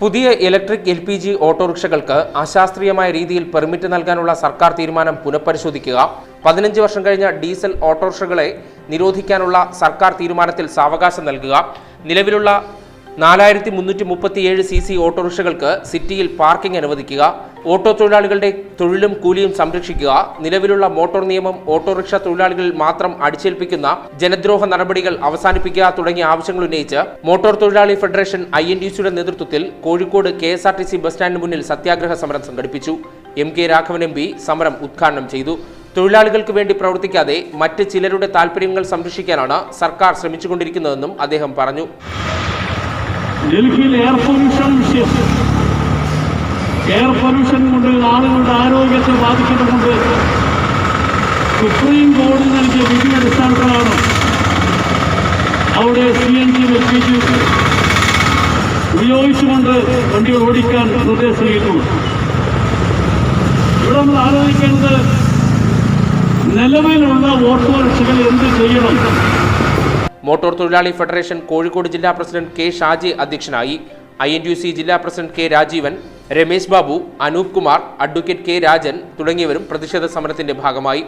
പുതിയ electric L P G ഓട്ടോറിക്ഷകൾക്ക് അശാസ്ത്രീയമായ രീതിയിൽ പെർമിറ്റ് നൽകാനുള്ള സർക്കാർ തീരുമാനം പുനഃപരിശോധിക്കുക. പതിനഞ്ച് വർഷം കഴിഞ്ഞ ഡീസൽ ഓട്ടോറിക്ഷകളെ നിരോധിക്കാനുള്ള സർക്കാർ തീരുമാനത്തിൽ സാവകാശം നൽകുക. നിലവിലുള്ള നാലായിരത്തി മുന്നൂറ്റി മുപ്പത്തിയേഴ് സി സി ഓട്ടോറിക്ഷകൾക്ക് സിറ്റിയിൽ പാർക്കിംഗ് അനുവദിക്കുക. ഓട്ടോ തൊഴിലാളികളുടെ തൊഴിലും കൂലിയും സംരക്ഷിക്കുക നിലവിലുള്ള മോട്ടോർ നിയമം ഓട്ടോറിക്ഷ തൊഴിലാളികളിൽ മാത്രം അടിച്ചേൽപ്പിക്കുന്ന ജനദ്രോഹ നടപടികൾ അവസാനിപ്പിക്കുക തുടങ്ങിയ ആവശ്യങ്ങൾ ഉന്നയിച്ച് മോട്ടോർ തൊഴിലാളി ഫെഡറേഷൻ ഐ എൻ ഡി സിയുടെ നേതൃത്വത്തിൽ Kozhikode K S R T C bus സ്റ്റാൻഡിന് മുന്നിൽ സത്യാഗ്രഹ സമരം സംഘടിപ്പിച്ചു. M K Raghavan M P സമരം ഉദ്ഘാടനം ചെയ്തു. തൊഴിലാളികൾക്ക് വേണ്ടി പ്രവർത്തിക്കാതെ മറ്റ് ചിലരുടെ താൽപ്പര്യങ്ങൾ സംരക്ഷിക്കാനാണ് സർക്കാർ ശ്രമിച്ചുകൊണ്ടിരിക്കുന്നതെന്നും അദ്ദേഹം പറഞ്ഞു. ഡൽഹിയിൽ എയർ പൊല്യൂഷൻ എയർ പൊല്യൂഷൻ കൊണ്ട് ആളുകളുടെ ആരോഗ്യത്തെ ബാധിക്കുന്നുണ്ട് സുപ്രീം കോടതി നൽകിയ വിധി അടിസ്ഥാനത്തിലാണ് അവിടെ സി എൻ ജി എൽ ഉപയോഗിച്ചുകൊണ്ട് വണ്ടികൾ ഓടിക്കാൻ നിർദ്ദേശം നൽകിയിട്ടുണ്ട് ഇവിടെ നമ്മൾ ആലോചിക്കേണ്ടത് നിലവിലുള്ള ഓട്ടോറിക്ഷകൾ എന്ത് ചെയ്യണം? മോട്ടോർ തൊഴിലാളി ഫെഡറേഷൻ കോഴിക്കോട് ജില്ലാ പ്രസിഡന്റ് കെ ഷാജി അധ്യക്ഷനായി. ഐ എൻ യു സി ജില്ലാ president K Rajeevan. Ramesh Babu Anoop Kumar advocate K Rajan തുടങ്ങിയവരും പ്രതിഷേധ സമരത്തിന്റെ ഭാഗമായി.